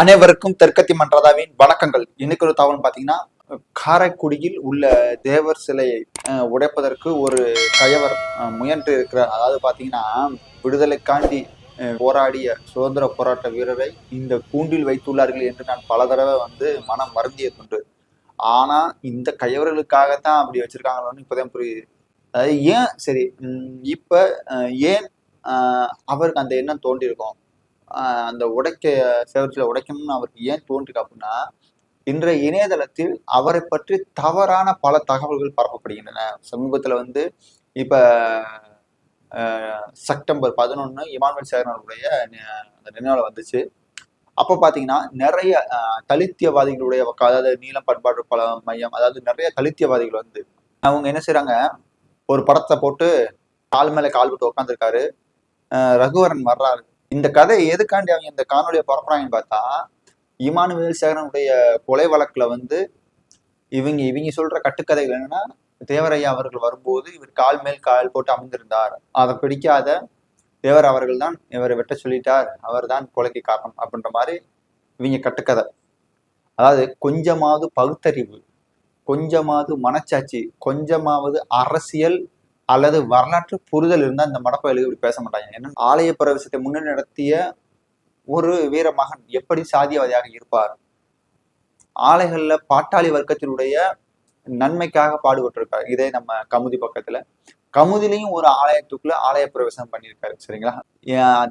அனைவருக்கும் தெற்கத்தி மன்றதாவின் வணக்கங்கள். இன்னைக்கு ஒரு தகவல் பார்த்தீங்கன்னா காரைக்குடியில் உள்ள தேவர் சிலையை உடைப்பதற்கு ஒரு கயவர் முயன்று இருக்கிறார். அதாவது பார்த்தீங்கன்னா விடுதலைக்காண்டி போராடிய சுதந்திர போராட்ட வீரரை இந்த கூண்டில் வைத்துள்ளார்கள் என்று நான் பல தடவை வந்து மனம் வருந்திய கொண்டு ஆனா இந்த கயவர்களுக்காகத்தான் அப்படி வச்சிருக்காங்களோன்னு இப்போதான் புரியுது. அதாவது ஏன் சரி இப்ப ஏன் அவருக்கு அந்த எண்ணம் தோன்றியிருக்கும்? அந்த உடைக்க செவற்றில் உடைக்கணும்னு அவருக்கு ஏன் தோன்றிருக்கு அப்படின்னா இன்றைய இணையதளத்தில் அவரை பற்றி தவறான பல தகவல்கள் பரப்பப்படுகின்றன. சமீபத்தில் வந்து இப்போ செப்டம்பர் பதினொன்று இமானுவல் சேகரனுடைய அந்த நினைவில் வந்துச்சு. அப்போ பார்த்தீங்கன்னா நிறைய தலித்தியவாதிகளுடைய அதாவது நீளம் பண்பாடு பல மையம் அதாவது நிறைய தலித்தியவாதிகள் வந்து அவங்க என்ன செய்கிறாங்க ஒரு படத்தை போட்டு கால் மேலே கால் விட்டு உட்காந்துருக்காரு ரகுவரன் வர்றாரு. இந்த கதை எதுக்காண்டி அவங்க இந்த காணொலியை பரப்புறாங்கன்னு பார்த்தா இமானுவேல் சேகரனுடைய கொலை வழக்குல வந்து இவங்க இவங்க சொல்ற கட்டுக்கதைகள் என்னன்னா தேவரையா அவர்கள் வரும்போது இவர் கால் மேல் கால் போட்டு அமர்ந்திருந்தார். அதை பிடிக்காத தேவர் அவர்கள் தான் இவரை வெட்ட சொல்லிட்டார். அவர் தான் கொலைக்கு காரணம் அப்படின்ற மாதிரி இவங்க கட்டுக்கதை. அதாவது கொஞ்சமாவது பகுத்தறிவு கொஞ்சமாவது மனச்சாட்சி கொஞ்சமாவது அரசியல் அல்லது வரலாற்று புரிதல் இருந்தால் இந்த மடப்பயலுக்கு இப்படி பேச மாட்டாங்க. ஏன்னா ஆலய பிரவேசத்தை முன்னணி நடத்திய ஒரு வீர மகன் எப்படி சாதியவாதியாக இருப்பார்? ஆலைகள்ல பாட்டாளி வர்க்கத்தினுடைய நன்மைக்காக பாடுபட்டிருக்காரு. இதே நம்ம கமுதி பக்கத்துல. கமுதிலையும் ஒரு ஆலயத்துக்குள்ள ஆலய பிரவேசம் பண்ணியிருக்காரு. சரிங்களா?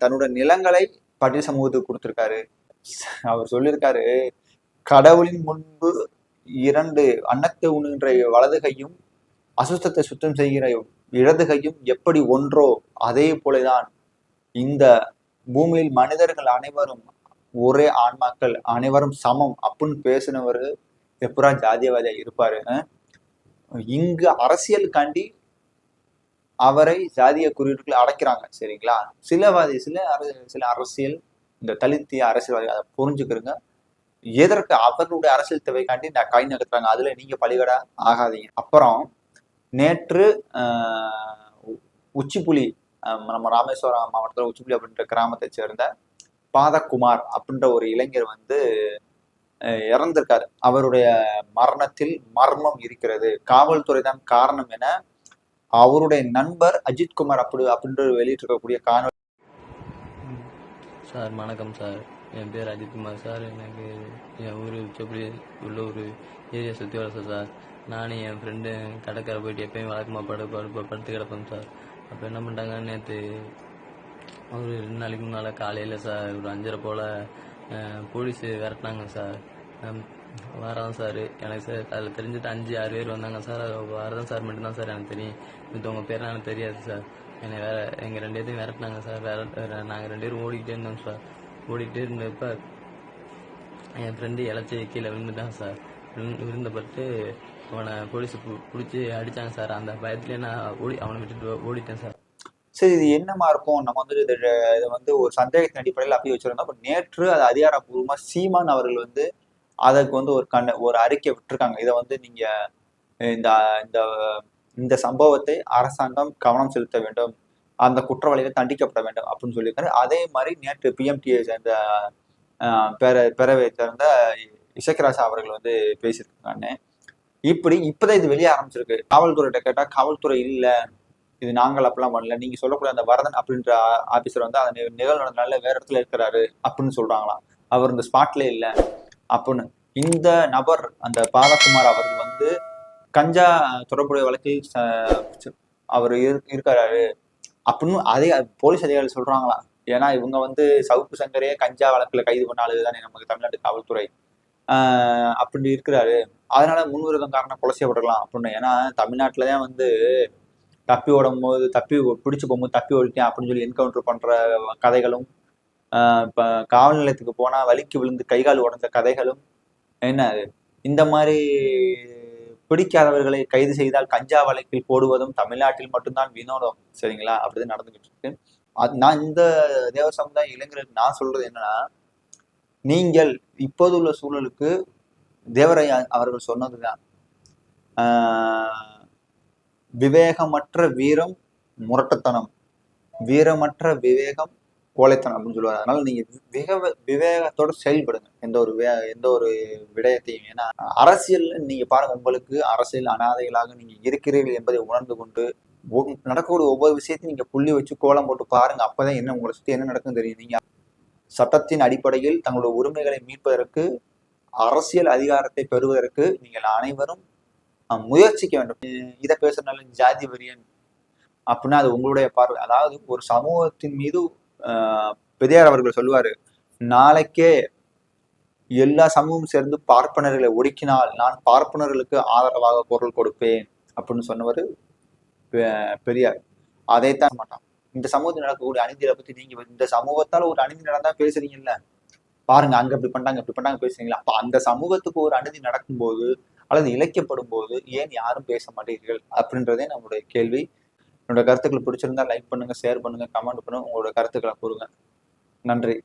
தன்னோட நிலங்களை பட்டி சமூகத்துக்கு கொடுத்திருக்காரு. அவர் சொல்லியிருக்காரு கடவுளின் முன்பு இரண்டு அன்னத்தை உண்ணுகின்ற வலது கையும் அசுத்தத்தை சுத்தம் செய்கிற இடது கையும் எப்படி ஒன்றோ அதே போலதான். இந்த பூமியில் மனிதர்கள் அனைவரும் ஒரே ஆன்மாக்கள் அனைவரும் சமம் அப்படின்னு பேசினவர் எப்பரா ஜாதியவாதியா இருப்பாரு. இங்கு அரசியலுக்காண்டி அவரை ஜாதிய குறியீடுகளை அடைக்கிறாங்க சரிங்களா? சிலவாதி சில சில அரசியல் இந்த தலித்திய அரசியல்வாதி அதை புரிஞ்சுக்கிறங்க. எதற்கு அவர்களுடைய அரசியல் தேவைக்காண்டி நான் கை நகர்த்துறாங்க? அதுல நீங்க பலிகடா ஆகாதீங்க. அப்புறம் நேற்று உச்சிப்புலி நம்ம ராமேஸ்வரம் மாவட்டத்தில் உச்சிப்புலி அப்படின்ற கிராமத்தை சேர்ந்த பாதகுமார் அப்படின்ற ஒரு இளைஞர் வந்து இறந்திருக்கார் இறந்திருக்காரு. அவருடைய மரணத்தில் மர்மம் இருக்கிறது. காவல்துறை தான் காரணம் என அவருடைய நண்பர் அஜித்குமார் அப்படி அப்படின்ற வெளியிட்டிருக்கக்கூடிய காணொலி சார் வணக்கம் சார். என் பேர் அஜித்குமார் சார். எனக்கு என் ஊர் உச்சப்படி உள்ள ஒரு ஏரியா சுற்றி வர சார். நானும் என் ஃப்ரெண்டு கடற்கரை போயிட்டு எப்பயும் வழக்கமாக படு படு படுத்து கிடப்போம் சார். அப்போ என்ன பண்ணிட்டாங்க நேற்று ஒரு ரெண்டு நாளைக்கு முன்னால் காலையில் சார் ஒரு அஞ்சரை போல் போலீஸு விரட்டினாங்க சார். வரோம் வரதான் சார். எனக்கு சார் அதில் தெரிஞ்சுட்டு அஞ்சு ஆறு பேர் வந்தாங்க சார். அது வரதான் சார் மட்டும்தான் சார் எனக்கு தெரியும். மத்தவங்க பேர்லாம் எனக்கு தெரியாது சார். என்னை வேற எங்கள் ரெண்டு பேர்த்தையும் விரட்டினாங்க சார். வேற நாங்கள் ரெண்டு பேரும் ஓடிக்கிட்டே இருந்தோம் சார். ஓடிட்டே இருந்தப்ப என் ஃப்ரெண்டு இழைச்சி கீழே விழுந்துட்டான் சார் விழுந்தப்பட்டு அவனை போலீஸ் பிடிச்சி அடிச்சாங்க சார் அந்த பயத்துலேயே நான் ஓடி அவனை விட்டுட்டு ஓடிட்டேன் சார் சரி இது என்னமா இருக்கும்? நம்ம வந்து இது இதை வந்து ஒரு சந்தேகத்தின் அடிப்படையில் அப்படி வச்சிருந்தோம். அப்போ நேற்று அது அதிகாரப்பூர்வமாக சீமான் அவர்கள் வந்து அதற்கு வந்து ஒரு கண்ண ஒரு அறிக்கை விட்டுருக்காங்க. இதை வந்து நீங்கள் இந்த இந்த இந்த சம்பவத்தை அரசாங்கம் கவனம் செலுத்த வேண்டும். அந்த குற்றவாளிகள் தண்டிக்கப்பட வேண்டும் அப்படின்னு சொல்லியிருக்காரு. அதே மாதிரி நேற்று பிஎம்டியை சேர்ந்த பேர பேரவையை சேர்ந்த இசக்கராசா அவர்கள் வந்து பேசியிருக்காங்க. இப்படி இப்பதான் இது வெளியே ஆரம்பிச்சிருக்கு. காவல்துறையிட்ட கேட்டால் காவல்துறை இல்லை. இது நாங்கள் அப்படிலாம் பண்ணல. நீங்க சொல்லக்கூடிய அந்த வரதன் அப்படின்ற ஆபீசர் வந்து அந்த நிகழ்வு நடந்தனால வேற இடத்துல இருக்கிறாரு அப்படின்னு சொல்றாங்களாம். அவர் இந்த ஸ்பாட்ல இல்லை. அப்படின்னு. இந்த நபர் அந்த பாலகுமார் அவர்கள் வந்து கஞ்சா தொடர்புடைய வழக்கில் அவர் இரு- இருக்காரு அப்படின்னு அதே போலீஸ் அதிகாரிகள் சொல்றாங்களாம் ஏன்னா இவங்க வந்து சவுப்பு சங்கரே கஞ்சா வழக்கில் கைது பண்ண ஆளு தானே நமக்கு தமிழ்நாட்டு காவல்துறை. அப்படின்னு அப்படி இருக்கிறாரு. அதனால முன்விரோதம் காரணம் கொலை செய்யப்படலாம் அப்படின்னு. ஏன்னா தமிழ்நாட்டில் தான் வந்து தப்பி ஓடும் போது தப்பி பிடிச்சி போகும்போது தப்பி ஓடிட்டேன் அப்படின்னு சொல்லி என்கவுண்டர் பண்ணுற கதைகளும் இப்போ காவல் நிலையத்துக்கு போனால் வலிக்கு விழுந்து கை கால் கதைகளும் என்ன இந்த மாதிரி பிடிக்காதவர்களை கைது செய்தால் கஞ்சா வழக்கில் போடுவதும் தமிழ்நாட்டில் மட்டும்தான் வினோதம். சரிங்களா? அப்படிதான் நடந்துகிட்டு இருக்கு. நான் இந்த தேவ சமுதாய இளைஞர்களுக்கு நான் சொல்றது என்னன்னா நீங்கள் இப்போது உள்ள சூழலுக்கு தேவரையா அவர்கள் சொன்னதுதான். விவேகமற்ற வீரம் முரட்டத்தனம். வீரமற்ற விவேகம் கோழைத்தனம் அப்படின்னு சொல்லுவாங்க. அதனால நீங்க விக விவேகத்தோட செயல்படுங்க. எந்த ஒரு வே எந்த ஒரு விடயத்தையும். ஏன்னா அரசியல் நீங்க பாருங்க உங்களுக்கு அரசியல் அனாதைகளாக நீங்க இருக்கிறீர்கள் என்பதை உணர்ந்து கொண்டு நடக்கக்கூடிய ஒவ்வொரு விஷயத்தையும் நீங்க புள்ளி வச்சு கோலம் போட்டு பாருங்க. அப்பதான் என்ன உங்களை சுத்தி என்ன நடக்கும் தெரியும். நீங்க சட்டத்தின் அடிப்படையில் தங்களுடைய உரிமைகளை மீட்பதற்கு அரசியல் அதிகாரத்தை பெறுவதற்கு நீங்கள் அனைவரும் முயற்சிக்க வேண்டும். இதை பேசுறதுனால ஜாதி வெறியன் அப்படின்னா அது உங்களுடைய பார்வை. அதாவது ஒரு சமூகத்தின் மீது பெரியார் அவர்கள் சொல்லுவாரு நாளைக்கே எல்லா சமூகமும் சேர்ந்து பார்ப்பனர்களை ஒடுக்கினால் நான் பார்ப்பனர்களுக்கு ஆதரவாக குரல் கொடுப்பேன் அப்படின்னு சொன்னவர் பெ- பெரியார். அதைத்தான் மாட்டான். இந்த சமூகத்தில் நடக்கக்கூடிய அநீதியை பத்தி நீங்க இந்த சமூகத்தால ஒரு அநீதி நடந்தா பேசுறீங்கல்ல? பாருங்க அங்க இப்படி பண்ணாங்க இப்படி பண்ணாங்க பேசுறீங்களா? அப்ப அந்த சமூகத்துக்கு ஒரு அநீதி நடக்கும்போது அல்லது இழைக்கப்படும் போது ஏன் யாரும் பேச மாட்டீர்கள்? அப்படின்றதே நம்முடைய கேள்வி. என்னோட கருத்துக்கள் பிடிச்சிருந்தா லைக் பண்ணுங்க ஷேர் பண்ணுங்க கமெண்ட் பண்ணுங்க. உங்களோட கருத்துக்களை கூறுங்க. நன்றி.